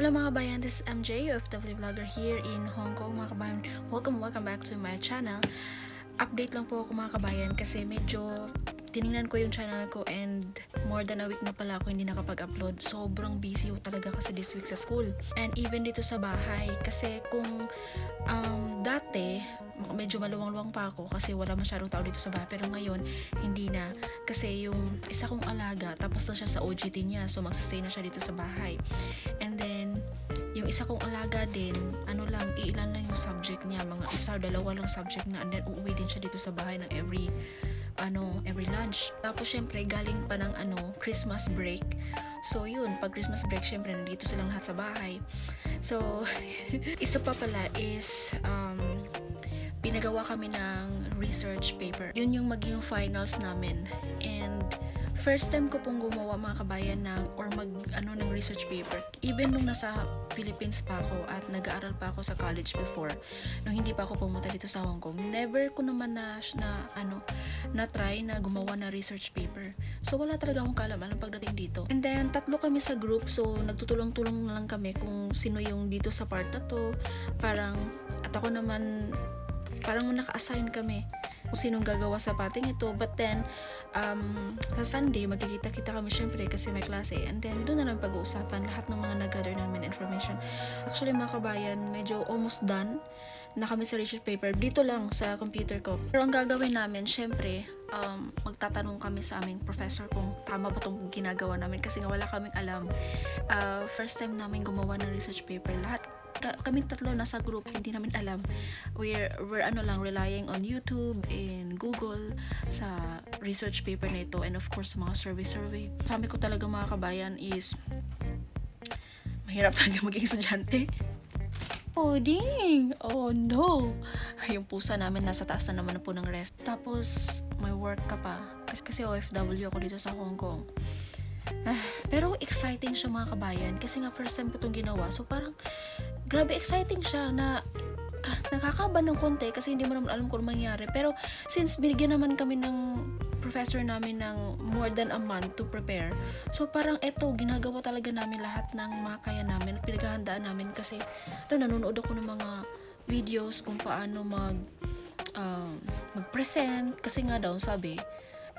Hello mga kabayan, this is MJ, OFW vlogger here in Hong Kong mga kabayan. Welcome, welcome back to my channel. Update lang po ako mga kabayan kasi medyo tiningnan ko yung channel ko and more than a week na pala ako hindi nakapag-upload. Sobrang busy ko talaga kasi this week sa school. And even dito sa bahay kasi kung um, dati medyo maluwang-luwang pa ako kasi wala masyadong tao dito sa bahay pero ngayon hindi na kasi yung isa kong alaga tapos na siya sa OJT niya so magsastay na siya dito sa bahay and then isa kong alaga din ano lang iilan lang yung subject niya mga isa dalawa lang subject na and then uuwi din siya dito sa bahay ng every ano every lunch tapos syempre galing pa ng ano Christmas break so yun pag Christmas break syempre nandito silang lahat sa bahay so isa pa pala is um, pinagawa kami ng research paper. Yun yung maging finals namin. And first time ko pong gumawa mga kabayan ng or mag ano ng research paper. Even nung nasa Philippines pa ako at nag-aaral pa ako sa college before, nung hindi pa ako pumunta dito sa Hong Kong, never ko naman na, na ano na try na gumawa na research paper. So wala talaga akong kalam-alam pagdating dito. And then tatlo kami sa group, so nagtutulong-tulong na lang kami kung sino yung dito sa part na to. Parang at ako naman parang naka-assign kami kung sinong gagawa sa parting ito. But then, um, sa Sunday, magkikita-kita kami syempre kasi may klase. And then, doon na lang pag-uusapan lahat ng mga nag-gather namin information. Actually, mga kabayan, medyo almost done na kami sa research paper. Dito lang sa computer ko. Pero ang gagawin namin, syempre, um, magtatanong kami sa aming professor kung tama ba itong ginagawa namin kasi nga wala kaming alam. Uh, first time namin gumawa ng research paper. Lahat ka- kaming tatlo nasa group, hindi namin alam. We're, we're ano lang, relying on YouTube and Google sa research paper na ito and of course mga survey-survey. Sabi ko talaga mga kabayan is mahirap talaga maging estudyante. Oh, ding! Oh, no! Yung pusa namin nasa taas na naman po ng ref. Tapos, may work ka pa. Kasi, kasi OFW ako dito sa Hong Kong. Ah, pero exciting siya mga kabayan. Kasi nga first time ko itong ginawa. So, parang grabe exciting siya na ka, nakakaban ng konti kasi hindi mo naman alam kung mangyari. Pero since binigyan naman kami ng professor namin ng more than a month to prepare, so parang eto, ginagawa talaga namin lahat ng mga kaya namin pinaghahandaan namin kasi ito, nanonood ako ng mga videos kung paano mag um, mag-present kasi nga daw sabi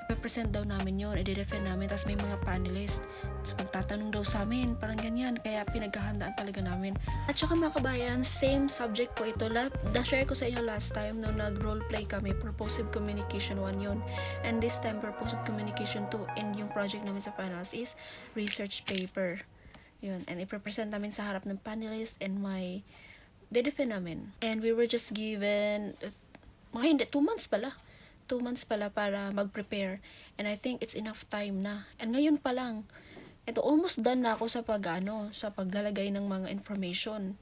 ipe-present daw namin yon i-defend namin tapos may mga panelist. Tapos magtatanong daw sa amin parang ganyan. Kaya pinaghahandaan talaga namin. At saka mga kabayan same subject po ito. Na-share ko sa inyo last time no nag roleplay kami purposive communication 1 yon and this time purposive communication 2 and yung project namin sa finals is research paper. Yun and ipe-present namin sa harap ng panelist and my de-defend namin. And we were just given uh, mga hindi 2 months pala two months pala para mag-prepare. And I think it's enough time na. And ngayon pa lang, ito almost done na ako sa pag ano, sa paglalagay ng mga information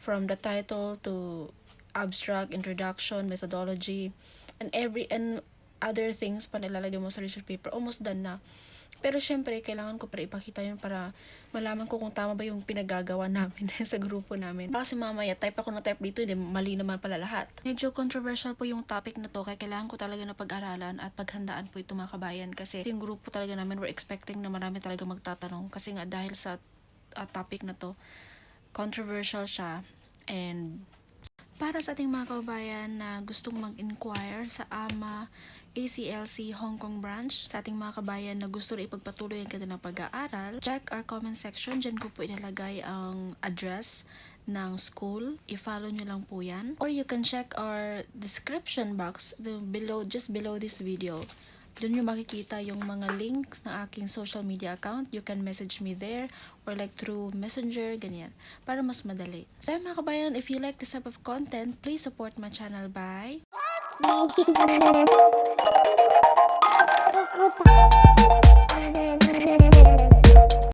from the title to abstract, introduction, methodology, and every and other things pa nilalagay mo sa research paper. Almost done na. Pero syempre, kailangan ko para ipakita yun para malaman ko kung tama ba yung pinagagawa namin sa grupo namin. Kasi mamaya, type ako ng type dito, hindi mali naman pala lahat. Medyo controversial po yung topic na to, kaya kailangan ko talaga na pag-aralan at paghandaan po ito mga kabayan. Kasi yung grupo talaga namin, we're expecting na marami talaga magtatanong. Kasi nga dahil sa uh, topic na to, controversial siya. And para sa ating mga kababayan na gustong mag-inquire sa AMA ACLC Hong Kong branch, sa ating mga kabayan na gusto rin ipagpatuloy ang kanilang pag-aaral, check our comment section. Diyan ko po inilagay ang address ng school. I-follow nyo lang po yan. Or you can check our description box below, just below this video. Doon nyo makikita yung mga links ng aking social media account. You can message me there or like through messenger, ganyan. Para mas madali. So mga kabayan, if you like this type of content, please support my channel by Thank.